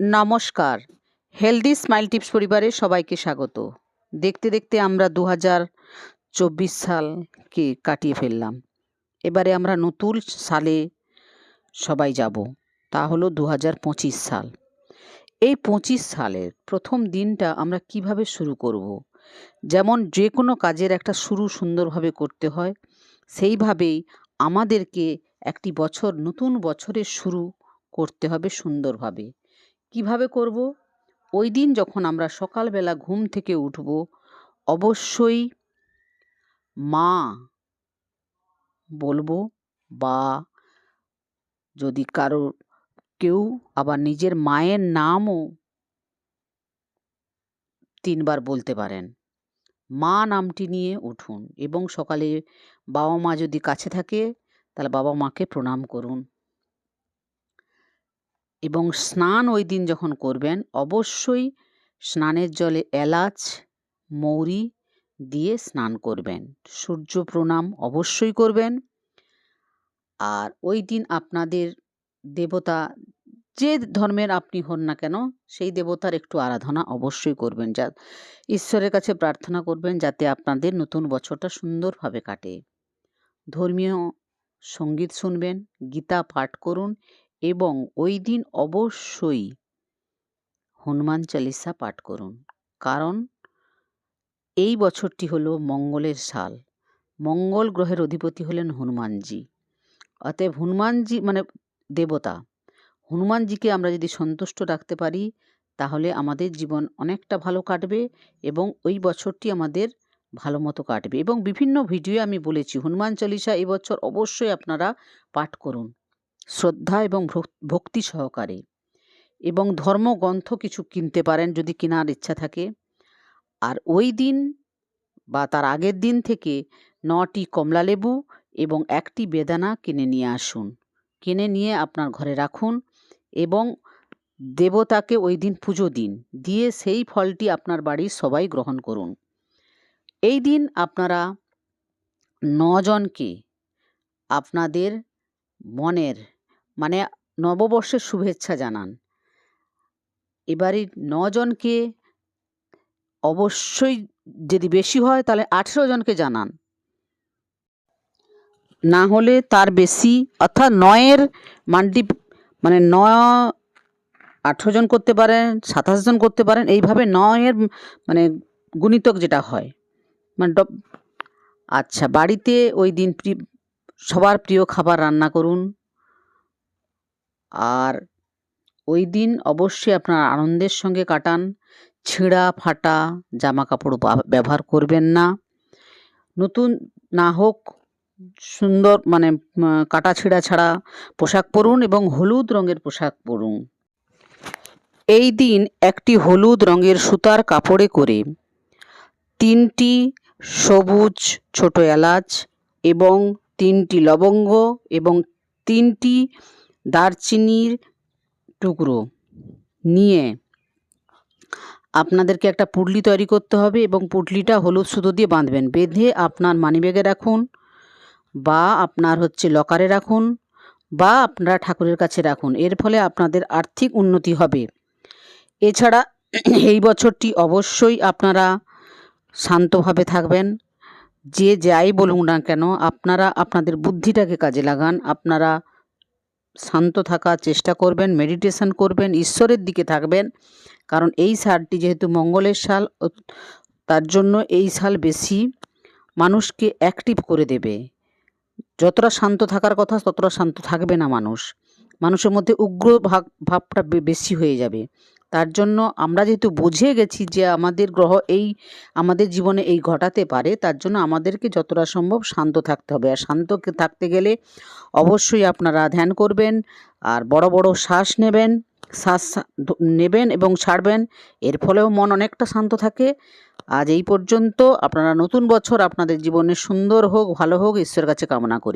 নমস্কার। Healthy smile tips পরিবারে সবাইকে স্বাগত। দেখতে দেখতে আমরা দু হাজার চব্বিশ সালকে কাটিয়ে ফেললাম। এবারে আমরা নতুন সালে সবাই যাব। তা হলো দু হাজার পঁচিশ সাল। এই পঁচিশ সালের প্রথম দিনটা আমরা কীভাবে শুরু করব। যেমন যে কোনো কাজের একটা শুরু সুন্দরভাবে করতে হয়, সেইভাবেই আমাদেরকে একটি বছর, নতুন বছরের শুরু করতে হবে সুন্দরভাবে। কীভাবে করব? ওই দিন যখন আমরা সকালবেলা ঘুম থেকে উঠব, অবশ্যই মা বলব, বা, যদি কারও, কেউ আবার নিজের মায়ের নামও তিনবার বলতে পারেন। মা নামটি নিয়ে উঠুন এবং সকালে বাবা মা যদি কাছে থাকে, তাহলে বাবা মাকে প্রণাম করুন। এবং স্নান ওই দিন যখন করবেন, অবশ্যই স্নানের জলে এলাচ, মৌরি দিয়ে স্নান করবেন। সূর্য প্রণাম অবশ্যই করবেন। আর ওই দিন আপনাদের দেবতা যে ধর্মের আপনি হন না কেন, সেই দেবতার একটু আরাধনা অবশ্যই করবেন। যা ঈশ্বরের কাছে প্রার্থনা করবেন যাতে আপনাদের নতুন বছরটা সুন্দরভাবে কাটে। ধর্মীয় সংগীত শুনবেন, গীতা পাঠ করুন এবং ওই দিন অবশ্যই হনুমান চালিসা পাঠ করুন। কারণ এই বছরটি হলো মঙ্গলের সাল। মঙ্গল গ্রহের অধিপতি হলেন হনুমানজি। অতএব হনুমানজি মানে দেবতা। হনুমানজিকে আমরা যদি সন্তুষ্ট রাখতে পারি, তাহলে আমাদের জীবন অনেকটা ভালো কাটবে এবং ওই বছরটি আমাদের ভালো মতো কাটবে। এবং বিভিন্ন ভিডিও আমি বলেছি, হনুমান চল্লিশা এবছর অবশ্যই আপনারা পাঠ করুন। শ্রদ্ধা এবং ভক্তি সহকারে। এবং ধর্মগ্রন্থ কিছু কিনতে পারেন যদি কেনার ইচ্ছা থাকে। আর ওই দিন বা তার আগের দিন থেকে নটি কমলালেবু এবং একটি বেদানা কিনে নিয়ে আসুন। কিনে নিয়ে আপনার ঘরে রাখুন এবং দেবতাকে ওই দিন পুজো দিন। দিয়ে সেই ফলটি আপনার বাড়ির সবাই গ্রহণ করুন। এই দিন আপনারা নজনকে আপনাদের মনের মানে নববর্ষের শুভেচ্ছা জানান। এবারে নজনকে অবশ্যই যদি বেশি হয় তাহলে আঠেরো জনকে জানান। না হলে তার বেশি, অর্থাৎ নয়ের মানটি মানে নয় আঠেরো জন করতে পারেন, সাতাশ জন করতে পারেন, এইভাবে নয়ের মানে গুণিতক যেটা হয়। মানে আচ্ছা বাড়িতে ওই দিন সবার প্রিয় খাবার রান্না করুন। আর ওই দিন অবশ্যই আপনার আনন্দের সঙ্গে কাটান। ছেঁড়া, ফাটা জামা কাপড় ব্যবহার করবেন না। নতুন না হোক সুন্দর মানে কাটা ছেঁড়া ছাড়া পোশাক পরুন এবং হলুদ রঙের পোশাক পরুন। এই দিন একটি হলুদ রঙের সুতার কাপড়ে করে তিনটি সবুজ ছোট এলাচ এবং তিনটি লবঙ্গ এবং তিনটি দারচিনির টুকরো নিয়ে আপনাদেরকে একটা পুটলি তৈরি করতে হবে এবং পুটলিটা হলুদ সুতো দিয়ে বাঁধবেন। বেঁধে আপনার মানিব্যাগে রাখুন বা আপনার হচ্ছে লকারে রাখুন বা আপনারা ঠাকুরের কাছে রাখুন। এর ফলে আপনাদের আর্থিক উন্নতি হবে। এছাড়া এই বছরটি অবশ্যই আপনারা শান্তভাবে থাকবেন। যে যাই বলুন না কেন, আপনারা আপনাদের বুদ্ধিটাকে কাজে লাগান, আপনারা শান্ত থাকার চেষ্টা করবেন মেডিটেশন করবেন, ঈশ্বরের দিকে থাকবেন। কারণ এই সালটি যেহেতু মঙ্গলের সাল তার জন্য এই সাল বেশি মানুষকে অ্যাক্টিভ করে দেবে। যতটা শান্ত থাকার কথা, ততটা শান্ত থাকবে না মানুষ। মানুষের মধ্যে উগ্র ভাব, ভাবটা বেশি হয়ে যাবে। তার জন্য আমরা যেহেতু বুঝে গেছি যে আমাদের গ্রহ এই, আমাদের জীবনে এই ঘটাতে পারে, তার জন্য আমাদেরকে যতটা সম্ভব শান্ত থাকতে হবে। আর শান্ত থাকতে গেলে অবশ্যই আপনারা ধ্যান করবেন, আর বড় বড় শ্বাস নেবেন শ্বাস নেবেন এবং ছাড়বেন। এর ফলেও মন অনেকটা শান্ত থাকে। আজ এই পর্যন্ত আপনারা নতুন বছর আপনাদের জীবনে সুন্দর হোক, ভালো হোক, ঈশ্বরের কাছে কামনা করি।